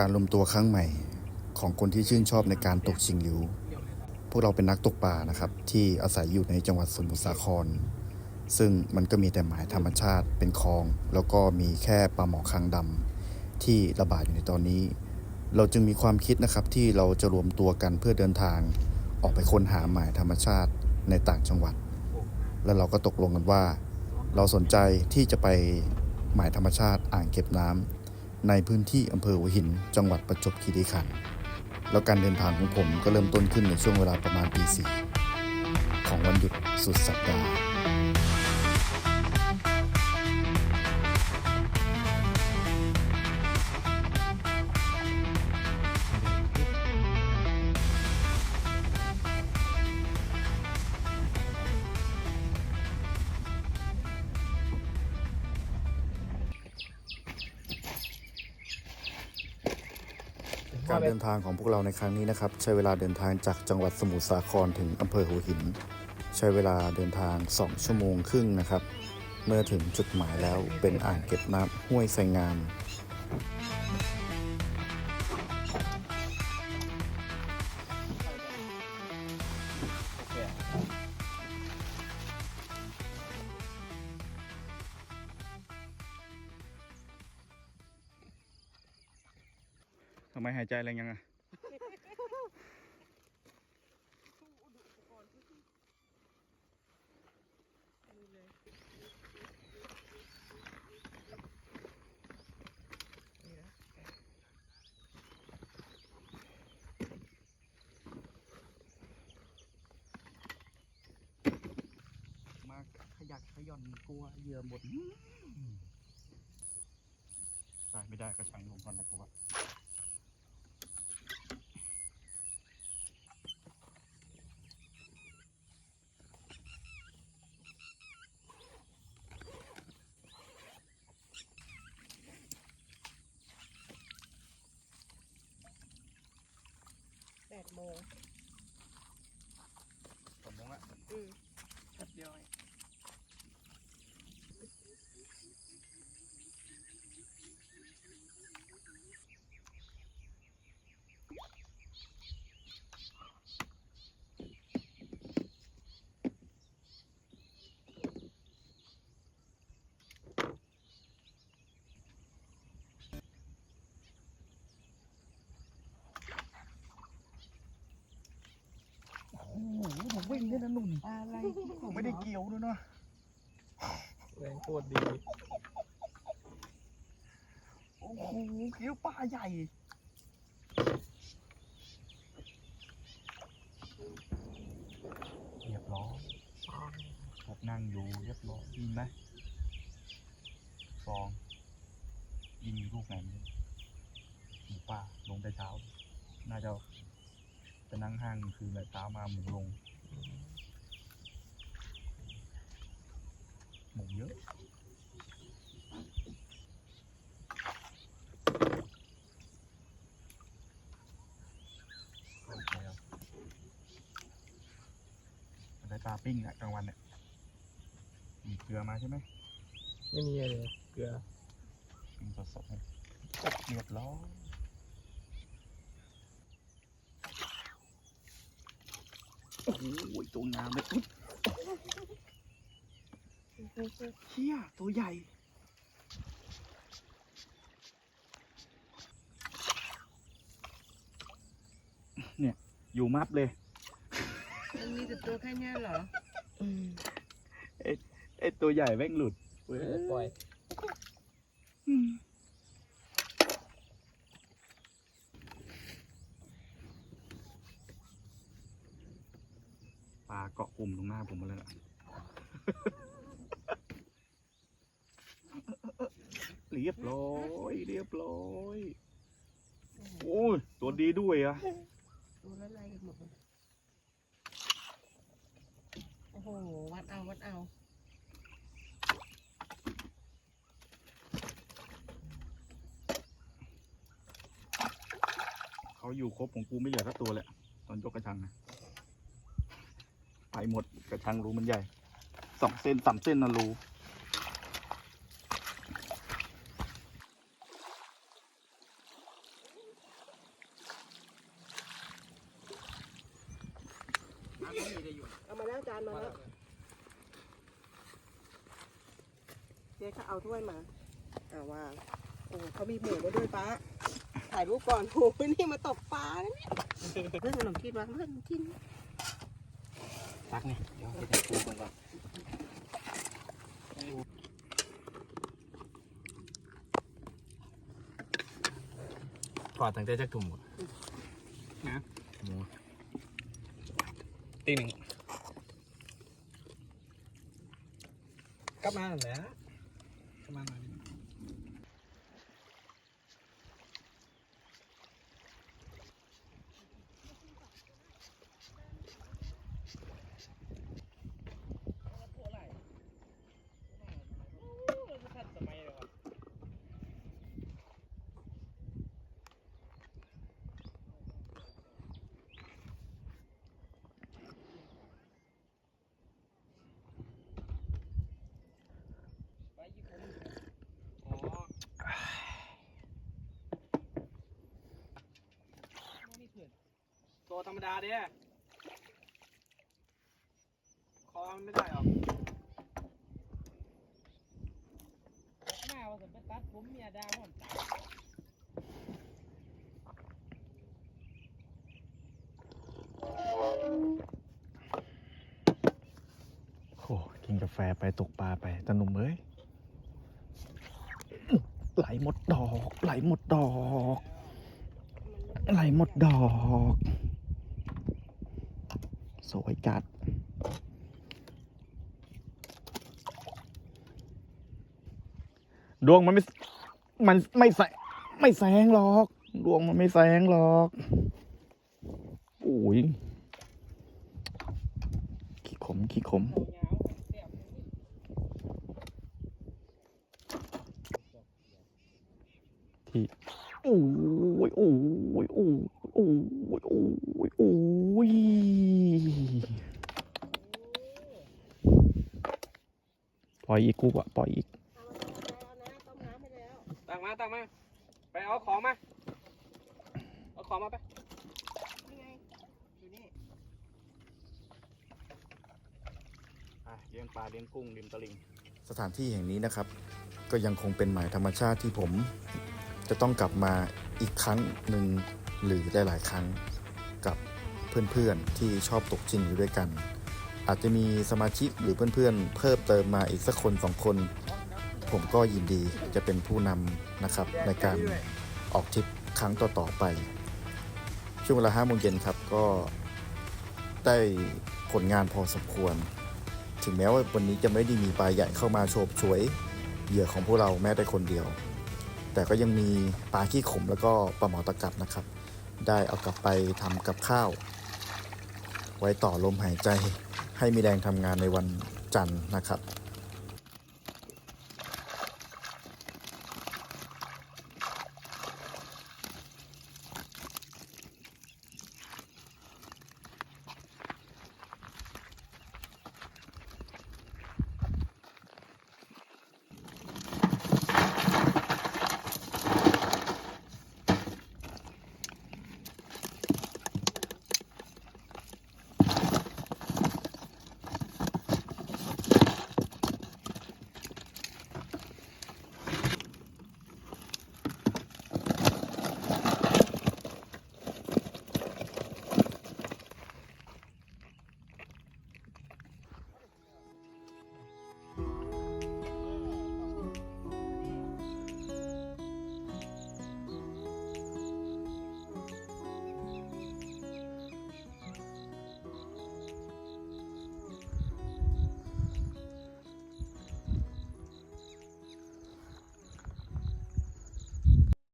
การรวมตัวครั้งใหม่ของคนที่ชื่นชอบในการตกชิงหลิวพวกเราเป็นนักตกปลานะครับ ที่อาศัยอยู่ในจังหวัดสมุทรสาคร ซึ่งมันก็มีแต่หมายธรรมชาติเป็นคลอง แล้วก็มีแค่ปลาหมอคางดำที่ระบาดอยู่ในตอนนี้ เราจึงมีความคิดนะครับที่เราจะรวมตัวกันเพื่อเดินทาง ออกไปค้นหาหมายธรรมชาติในต่างจังหวัด แล้วเราก็ตกลงกันว่า เราสนใจที่จะไปหมายธรรมชาติอ่างเก็บน้ำ ในพื้นที่อำเภอหัวหิน จังหวัดประจวบคีรีขันธ์แล้วการเดินทางของผมก็เริ่มต้นขึ้นในช่วงเวลาประมาณตีสี่ของวันหยุดสุดสัปดาห์ การเดินทางของพวกเราในครั้งนี้นะครับ ใช้เวลาเดินทางจากจังหวัดสมุทรสาครถึงอำเภอหัวหิน ใช้เวลาเดินทาง 2 ชั่วโมงครึ่งนะครับ เมื่อถึงจุดหมายแล้วเป็นอ่างเก็บน้ำห้วยไสงาม ไมหายใจแรงยังอะมาขยักขย่อนกลัวเหยื่อหมดได้ไม่ได้ก็ช่างลงก่อนนะกูว่า โมง สมมติว่า อืม แป๊บเดียวเอง โอ้โหผมวิ่งเนี่ยนะหนุ่ม อะไรที่ผมไม่ได้เกี่ยวด้วยเนาะแรงโคตรดี โอ้โหเกี่ยวปลาใหญ่เรียบร้อยพวกนั่งอยู่เรียบร้อยยิงไหมฟองยิงลูกไหนไม่รู้หมูป่าลงแต่เช้า น่าจะจะนั่งห้างคือแบบเช้ามาหมูลง ห มูเยอะโอเคครับได้ปลาปิ้งอะกลางวันเนี่ยมีเกลือมาใช่ไหมไม่มีอะไรเลยเกลือปิ้งสดๆเลยเรียบร้อยโอ้โหตัวงามเลยอุ๊ย เฮียตัวใหญ่ เนี่ย อยู่มับเลย มันมีแต่ตัวแค่เนี้ยเหรออืมไอตัวใหญ่แม่งหลุดเว้ยปล่อยปลาเกาะกลุ่มตรงหน้าผมมาเลยล่ะ เรียบร้อย เรียบร้อย โอ้ย ตัวดีด้วยอะตัวละลายกันหมดเลยโอ้โห วัดเอา วัดเอาเขาอยู่ครบของกูไม่เหลือสักตัวเลยตอนยกกระชังนะไปหมดกระชังรูมันใหญ่สองเส้นสามเส้นนะรู เอามาแล้วจานมาแล้วเดี๋ยวเขาเอาถ้วยมาอ่าวางโอ้เขามีหมูมาด้วยป้าถ่ายรูปก่อนโอ้ยนี่มาตกปลานะเนี่ยเรื่องขนมจีนวางเรื่องขนมจีนตักไงเดี๋ยวให้แต่ปูก่อนก่อนกอดตั้งแต่จักถุ่มก่อนนะหมูตี หนึ่งกลับมาแล้วกลับมาหน่อย ธรรมดาเด้คอมันไม่ได้หรอกมาว่าจะไปตัดผมเมียดาพ่อมตายโอ้กินกาแฟไปตกปลาไปตะหนุ่มเอ้ยไหลหมดดอก ไหลหมดดอก ไหลหมดดอก สวยจัด ดวงมันไม่ มันไม่แสไม่แสงหรอก ดวงมันไม่แสงหรอกโอ้ยขี้ขมขี้ขมที่โอ้ยโอ้ยโอ้ย โอ้ยโอ้ยโอ้ยปล่อยอีกกูอะปล่อยอีกเอามาแล้วนะต้มน้ำไปแล้วตักมาตักมาไปเอาของมา เอาของมาไปนี่ไงอยู่นี่เลี้ยงปลาเลี้ยงกุ้งริมตลิ่งสถานที่แห่งนี้นะครับ ก็ยังคงเป็นหมายธรรมชาติที่ผม จะต้องกลับมาอีกครั้งหนึ่ง หรือหลายๆ ครั้งกับเพื่อนๆที่ชอบตกจริงอยู่ด้วยกัน อาจจะมีสมาชิกหรือเพื่อนๆ เพิ่มเติมมาอีกสักคนสองคน ผมก็ยินดีจะเป็นผู้นำนะครับในการออกทริปครั้งต่อๆไป ช่วงเวลาห้าโมงเย็นครับก็ได้ผลงานพอสมควร ถึงแม้ว่าวันนี้จะไม่ได้มีปลาใหญ่เข้ามาโฉบฉวยเหยื่อของพวกเราแม้แต่คนเดียว แต่ก็ยังมีปลาขี้ขมแล้วก็ปลาหมอตะกับนะครับ ได้เอากลับไปทำกับข้าว ไว้ต่อลมหายใจให้มีแรงทำงานในวันจันทร์นะครับ